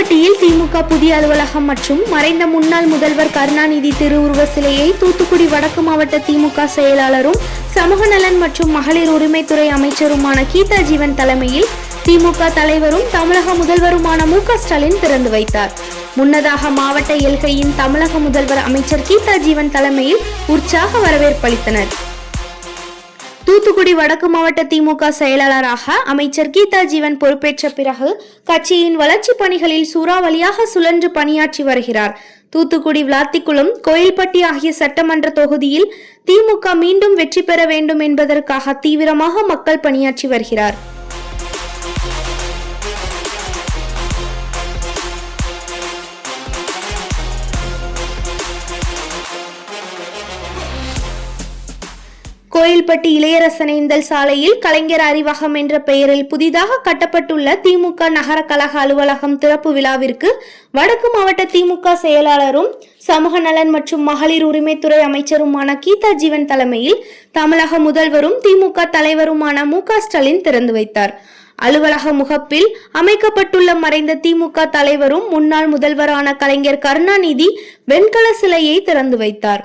கோவில்பட்டியில் திமுக புதிய அலுவலகம் மற்றும் மறைந்த முன்னாள் முதல்வர் கருணாநிதி திருவுருவ சிலையை தூத்துக்குடி வடக்கு மாவட்ட திமுக செயலாளரும் சமூக நலன் மற்றும் மகளிர் உரிமைத்துறை அமைச்சருமான கீதா ஜீவன் தலைமையில் திமுக தலைவரும் தமிழக முதல்வருமான மு ஸ்டாலின் திறந்து வைத்தார். முன்னதாக மாவட்ட எல்கையின் தமிழக முதல்வர் அமைச்சர் கீதா ஜீவன் தலைமையில் உற்சாக வரவேற்பளித்தனர் தூத்துக்குடி வடக்கு மாவட்ட திமுக செயலாளராக அமைச்சர் கீதா ஜீவன் பொறுப்பேற்ற பிறகு கட்சியின் வளர்ச்சி பணிகளில் சூறாவளியாக சுழன்று பணியாற்றி வருகிறார். தூத்துக்குடி விளாத்திக்குளம் கோயில்பட்டி ஆகிய சட்டமன்ற தொகுதியில் திமுக மீண்டும் வெற்றி பெற வேண்டும் என்பதற்காக தீவிரமாக மக்கள் பணியாற்றி வருகிறார். கோயில்பட்டி இளையரசனேந்தல் சாலையில் கலைஞர் அறிவகம் என்ற பெயரில் புதிதாக கட்டப்பட்டுள்ள திமுக நகர கழக அலுவலகம் திறப்பு விழாவிற்கு வடக்கு மாவட்ட திமுக செயலாளரும் சமூக நலன் மற்றும் மகளிர் உரிமைத்துறை அமைச்சருமான கீதா ஜீவன் தலைமையில் தமிழக முதல்வரும் திமுக தலைவருமான மு ஸ்டாலின் திறந்து வைத்தார். அலுவலக முகப்பில் அமைக்கப்பட்டுள்ள மறைந்த திமுக தலைவரும் முன்னாள் முதல்வரான கலைஞர் கருணாநிதி வெண்கல சிலையை திறந்து வைத்தார்.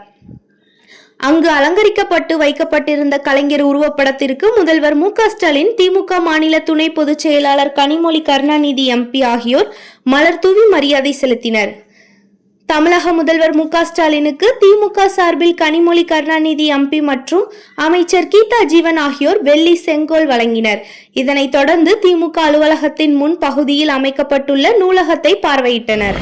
அங்கு அலங்கரிக்கப்பட்டு வைக்கப்பட்டிருந்த கலைஞர் உருவப்படத்திற்கு முதல்வர் மு க ஸ்டாலின் திமுக மாநில துணை பொதுச் செயலாளர் கனிமொழி கருணாநிதி எம்பி ஆகியோர் மலர் தூவி மரியாதை செலுத்தினர். தமிழக முதல்வர் மு க ஸ்டாலினுக்கு திமுக சார்பில் கனிமொழி கருணாநிதி எம்பி மற்றும் அமைச்சர் கீதா ஜீவன் ஆகியோர் வெள்ளி செங்கோல் வழங்கினர். இதனைத் தொடர்ந்து திமுக அலுவலகத்தின் முன் பகுதியில் அமைக்கப்பட்டுள்ள நூலகத்தை பார்வையிட்டனர்.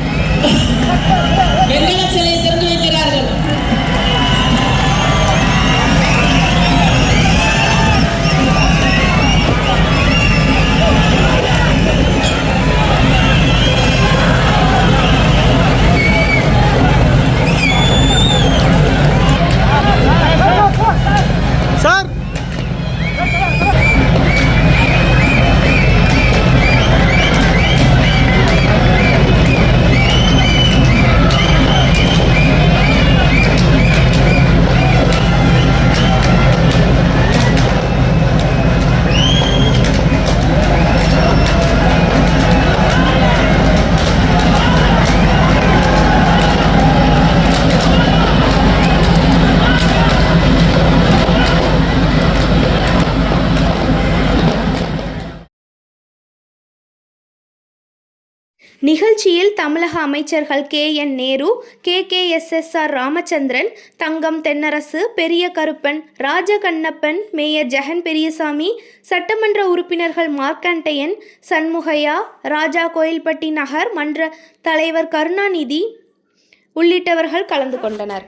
நிகழ்ச்சியில் தமிழக அமைச்சர்கள் K N Nehru K K S S R Ramachandran Thangam Thennarasu Periya Karuppan Rajakannappan mayor Jegan Periyasamy சட்டமன்ற உறுப்பினர்கள் மார்க்கண்டையன் சண்முகையா ராஜா கோயில்பட்டி நகர் மன்ற தலைவர் கருணாநிதி உள்ளிட்டவர்கள் கலந்து கொண்டனர்.